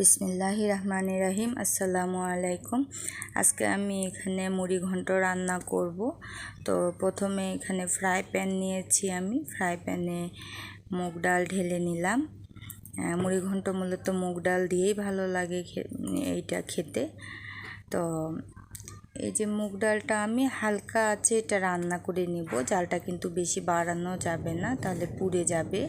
বিসমিল্লাহি রহমান রাহিম আসসালামু আলাইকুম। আজকে আমি এখানে মুড়ি ঘন্ট রান্না করব। তো প্রথমে এখানে ফ্রাই প্যান নিয়েছি আমি। ফ্রাই প্যানে মুগ ডাল ঢেলে নিলাম। মুড়ি ঘন্ট মূলত মুগ ডাল দিয়েই ভালো লাগে এইটা খেতে। তো এই যে মুগ ডালটা আমি হালকা আছে এটা রান্না করে নেব। জালটা কিন্তু বেশি বাড়ানো যাবে না, তাহলে পুড়ে যাবে।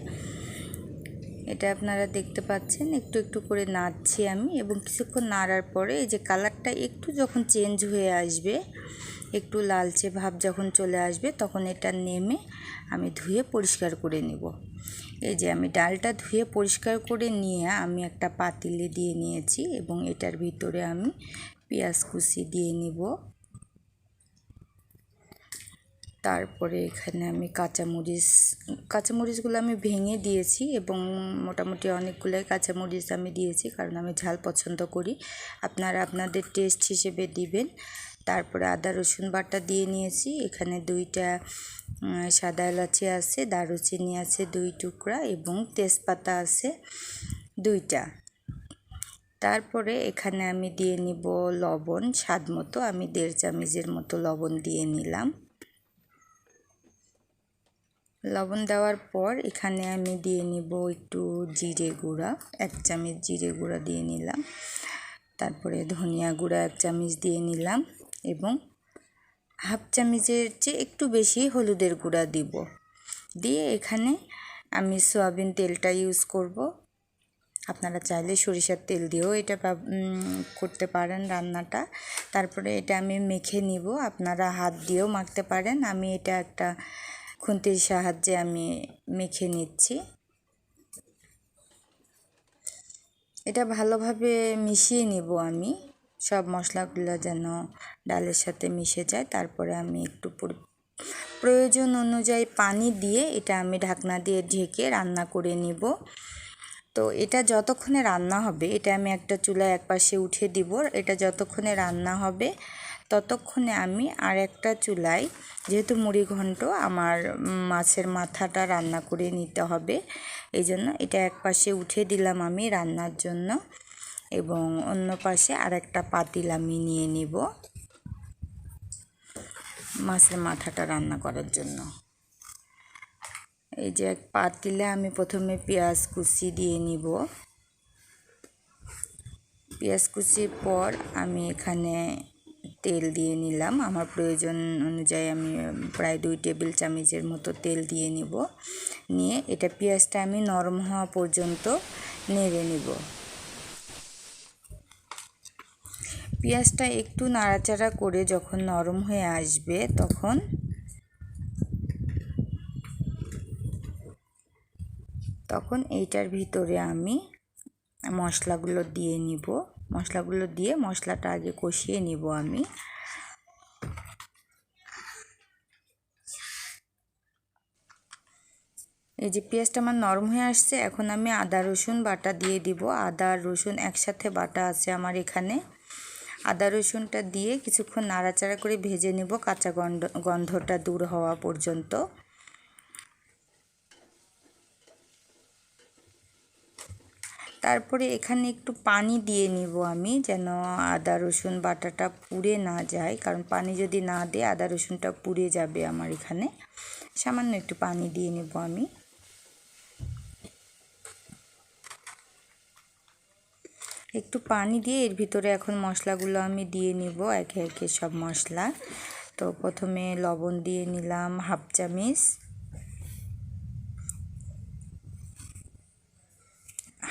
এটা আপনারা দেখতে পাচ্ছেন, একটু একটু করে নাড়ছি আমি এবং কিছুক্ষণ নাড়ার পরে এই যে কালারটা একটু যখন চেঞ্জ হয়ে আসবে, একটু লালচে ভাব যখন চলে আসবে তখন এটা নেমে আমি ধুয়ে পরিষ্কার করে নেব। এই যে আমি ডালটা ধুয়ে পরিষ্কার করে নিয়ে আমি একটা পাতিলে দিয়ে নিয়েছি এবং এটার ভিতরে আমি পেঁয়াজ কুচি দিয়ে নিব। তারপরে এখানে আমি কাঁচামরিচ, কাঁচামরিচগুলো আমি ভেঙে দিয়েছি এবং মোটামুটি অনেকগুলোই কাঁচামরিচ আমি দিয়েছি কারণ আমি ঝাল পছন্দ করি। আপনারা আপনাদের টেস্ট হিসেবে দিবেন। তারপরে আদা, রসুন বাটা দিয়ে নিয়েছি। এখানে দুইটা সাদা এলাচি আছে, দারুচিনি আছে দুই টুকরা এবং তেজপাতা আছে দুইটা। তারপরে এখানে আমি দিয়ে নিব লবণ। স্বাদ মতো আমি দেড় চামচের মতো লবণ দিয়ে নিলাম। লবণ দেওয়ার পর এখানে আমি দিয়ে নিব একটু জিরে গুঁড়া, এক চামচ জিরে গুঁড়া দিয়ে নিলাম। তারপরে ধনিয়া গুঁড়া এক চামচ দিয়ে নিলাম এবং হাফ চামচের চেয়ে একটু বেশি হলুদের গুঁড়া দিব। দিয়ে এখানে আমি সয়াবিন তেলটা ইউজ করব। আপনারা চাইলে সরিষার তেল দিয়েও এটা করতে পারেন রান্নাটা। তারপরে এটা আমি মেখে নিব। আপনারা হাত দিয়েও মাখতে পারেন। আমি এটা একটা খুন্তির সাহায্যে আমি মেখে নিচ্ছি। এটা ভালোভাবে মিশিয়ে নিব আমি। সব মশলাগুলো যেন ডালের সাথে মিশে যায়। তারপরে আমি একটু পরি- প্রয়োজন অনুযায়ী পানি দিয়ে এটা আমি ঢাকনা দিয়ে ঢেকে রান্না করে নিব। তো এটা যতক্ষণে রান্না হবে, এটা আমি একটা চুলায় এক পাশে উঠে দিব। এটা যতক্ষণে রান্না হবে ততক্ষণে আমি আর একটা চুলায়, যেহেতু মুড়ি ঘন্ট, আমার মাছের মাথাটা রান্না করে নিতে হবে। এই জন্য এটা এক পাশে উঠে দিলাম আমি রান্নার জন্য এবং অন্য পাশে আর একটা পাতিল আমি নিয়ে নিব মাছের মাথাটা রান্না করার জন্য। এই যে এক পাতিলে আমি প্রথমে পেঁয়াজ কুচি দিয়ে নিব। পেঁয়াজ কুচির পর আমি এখানে তেল দিয়ে নিলাম। আমার প্রয়োজন অনুযায়ী আমি প্রায় দুই টেবিল চামচের মতো তেল দিয়ে নিব। নিয়ে এটা পেঁয়াজটা আমি নরম হওয়া পর্যন্ত নেড়ে নিব। পেঁয়াজটা একটু নাড়াচাড়া করে যখন নরম হয়ে আসবে তখন তখন এইটার ভিতরে আমি মশলাগুলো দিয়ে নিব। মশলাগুলো দিয়ে মশলাটা আগে কষিয়ে নিব আমি। এই যে পেঁয়াজটা আমার নরম হয়ে আসছে, এখন আমি আদা, রসুন বাটা দিয়ে দিব। আদা রসুন একসাথে বাটা আছে আমার এখানে। আদা, রসুনটা দিয়ে কিছুক্ষণ নাড়াচাড়া করে ভেজে নেব কাঁচা গন্ধ, গন্ধটা দূর হওয়া পর্যন্ত। তারপরে এখানে একটু পানি দিয়ে নিব আমি, যেন আদা, রসুন বাটাটা পুড়ে না যায়। কারণ পানি যদি না দেয়, আদা, রসুনটা পুড়ে যাবে আমার এখানে। সামান্য একটু পানি দিয়ে নেব আমি। একটু পানি দিয়ে এর ভিতরে এখন মশলাগুলো আমি দিয়ে নিব, একে একে সব মশলা। তো প্রথমে লবণ দিয়ে নিলাম হাফ চামচ।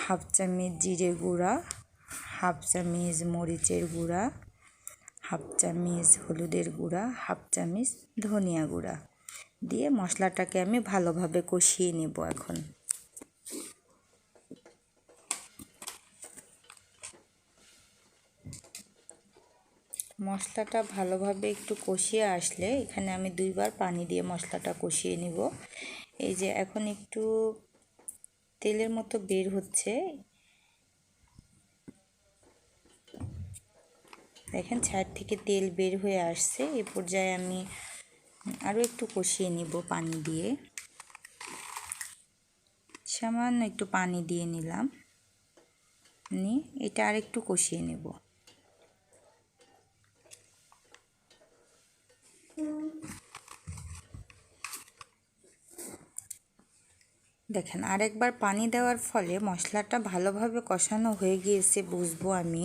হাফ চামচ জিরে গুঁড়া, হাফ চামচ মরিচের গুঁড়া, হাফ চামচ হলুদের গুঁড়া, হাফ চামচ ধনিয়া গুঁড়া। দিয়ে মশলাটাকে আমি ভালোভাবে কষিয়ে নেব এখন। মশলাটা ভালোভাবে একটু কষিয়ে আসলে এখানে আমি দুইবার পানি দিয়ে মশলাটা কষিয়ে নিব। এই যে এখন একটু তেলের মতো বের হচ্ছে। দেখেন ছাদ থেকে তেল বের হয়ে আসছে। এ পর্যায়ে আমি আরও একটু কষিয়ে নিব পানি দিয়ে। সামান্য একটু পানি দিয়ে নিলাম। নিয়ে এটা আর একটু কষিয়ে নেব। দেখেন, আরেকবার পানি দেওয়ার ফলে মশলাটা ভালোভাবে কষানো হয়ে গিয়েছে বুঝব আমি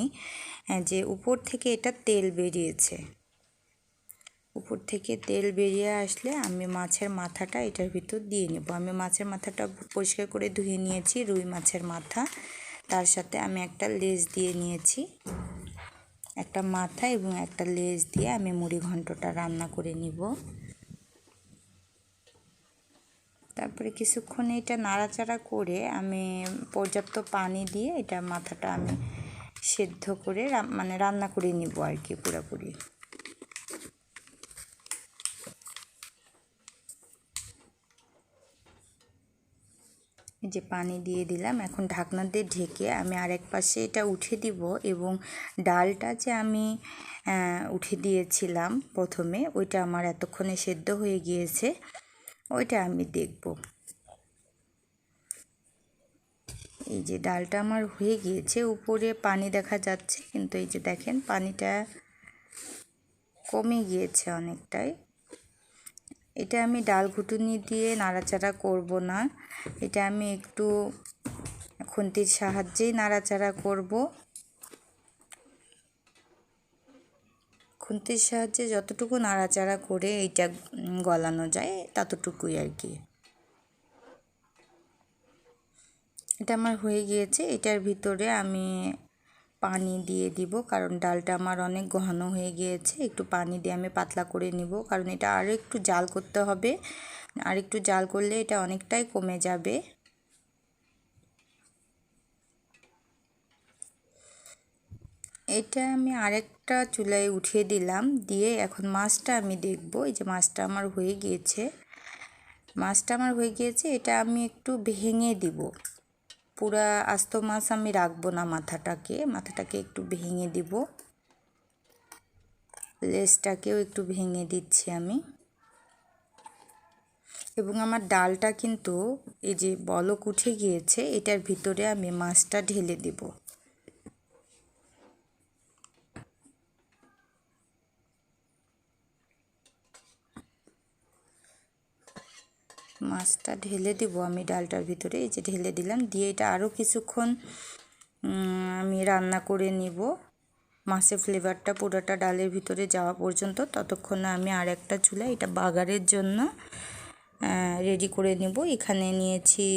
যে উপর থেকে এটা তেল বেরিয়েছে। উপর থেকে তেল বেরিয়ে আসলে আমি মাছের মাথাটা এটার ভিতর দিয়ে নেব। আমি মাছের মাথাটা পরিষ্কার করে ধুয়ে নিয়েছি, রুই মাছের মাথা। তার সাথে আমি একটা লেজ দিয়ে নিয়েছি। একটা মাথা এবং একটা লেজ দিয়ে আমি মুড়ি ঘন্টটা রান্না করে নিব। তারপরে কিছুক্ষণ এটা নাড়াচাড়া করে আমি পর্যাপ্ত পানি দিয়ে এটা মাথাটা আমি সেদ্ধ করে মানে রান্না করে নিব আর কি পুরোপুরি। যে পানি দিয়ে দিলাম, এখন ঢাকনা দিয়ে ঢেকে আমি আরেক পাশে এটা উঠে দিব এবং ডালটা যে আমি উঠে দিয়েছিলাম প্রথমে, ওইটা আমার এতক্ষণে সেদ্ধ হয়ে গিয়েছে। ওইটা আমি দেখব। এই যে ডালটা আমার হয়ে গিয়েছে, উপরে পানি দেখা যাচ্ছে, কিন্তু এই যে দেখেন পানিটা কমে গিয়েছে অনেকটাই। এটা আমি ডাল ঘুটুনি দিয়ে নাড়াচাড়া করব না, এটা আমি একটু খুন্তির সাহায্যেই নাড়াচাড়া করব। খুন্তির সাহায্যে যতটুকু নাড়াচাড়া করে এইটা গলানো যায়, ততটুকুই আর কি। এটা আমার হয়ে গিয়েছে। এটার ভিতরে আমি পানি দিয়ে দিব, কারণ ডালটা আমার অনেক ঘন হয়ে গিয়েছে। একটু পানি দিয়ে আমি পাতলা করে নিব, কারণ এটা আরও একটু জাল করতে হবে। আর একটু জাল করলে এটা অনেকটাই কমে যাবে। এটা আমি আরেকটা চুলায় উঠিয়ে দিলাম। দিয়ে এখন মাছটা আমি দেখব। এই যে মাছটা আমার হয়ে গিয়েছে। মাছটা আমার হয়ে গিয়েছে, এটা আমি একটু ভেঙে দিব। পুরা আস্ত মাছ আমি রাখব না মাথাটাকে। মাথাটাকে একটু ভেঙে দিব। লেজটাকেও একটু ভেঙে দিচ্ছি আমি। এবং আমার ডালটা কিন্তু এই যে বলক উঠে গিয়েছে, এটার ভিতরে আমি মাছটা ঢেলে দিব। মাছটা ঢেলে দিব আমি ডালটার ভিতরে, এই যে ঢেলে দিলাম। দিয়ে এটা আরও কিছুক্ষণ আমি রান্না করে নিব। মাছের ফ্লেভারটা পুরোটা ডালের ভিতরে যাওয়া পর্যন্ত, ততক্ষণে আমি আর একটা চুলা এটা বাগারের জন্য রেডি করে নেব। এখানে নিয়েছি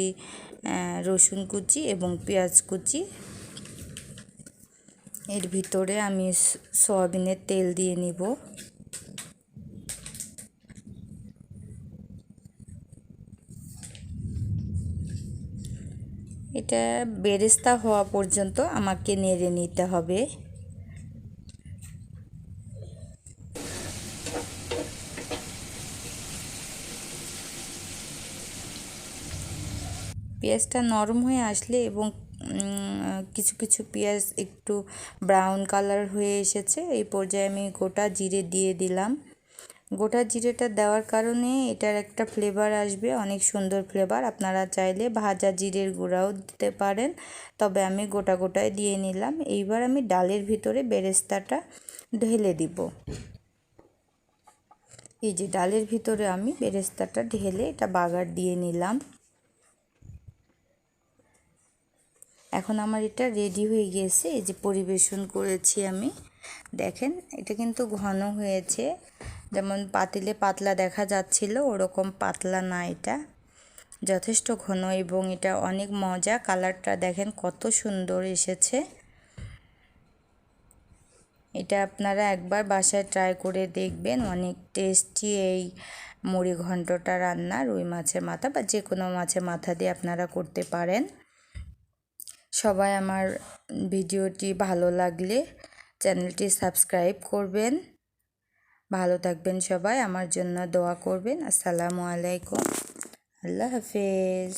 রসুন কুচি এবং পেঁয়াজ কুচি। এর ভিতরে আমি সয়াবিনের তেল দিয়ে নিব। এটা বেরেস্তা হওয়া পর্যন্ত আমাকে নেড়ে নিতে হবে। পেঁয়াজটা নরম হয়ে আসলে এবং কিছু কিছু পেঁয়াজ একটু ব্রাউন কালার হয়ে এসেছে, এই পর্যায়ে আমি গোটা জিরে দিয়ে দিলাম। গোটা জিরেটা দেওয়ার কারণে এটার একটা ফ্লেভার আসবে, অনেক সুন্দর ফ্লেভার আপনারা চাইলে ভাজা জিরের গুঁড়াও দিতে পারেন, তবে আমি গোটা গোটায় দিয়ে নিলাম। এইবার আমি ডালের ভিতরে বেরেস্তাটা ঢেলে দিব। এই যে ডালের ভিতরে আমি বেরেস্তাটা ঢেলে এটা বাগার দিয়ে নিলাম। এখন আমার এটা রেডি হয়ে গিয়েছে এই যে পরিবেশন করেছি আমি। দেখেন, এটা কিন্তু ঘন হয়েছে। যেমন পাতিলে পাতলা দেখা যাচ্ছিল, ওরকম পাতলা না এটা। যথেষ্ট ঘন এবং এটা অনেক মজা। কালারটা দেখেন কত সুন্দর এসেছে। এটা আপনারা একবার বাসায় ট্রাই করে দেখবেন। অনেক টেস্টি এই মুড়ি ঘন্টটা রান্না রুই মাছের মাথা বা যে কোনো মাছের মাথা দিয়ে আপনারা করতে পারেন। সবাই আমার ভিডিওটি ভালো লাগলে চ্যানেলটি সাবস্ক্রাইব করবেন। ভালো থাকবেন সবাই আমার জন্য দোয়া করবেন। আসসালামু আলাইকুম। আল্লাহ হাফেজ।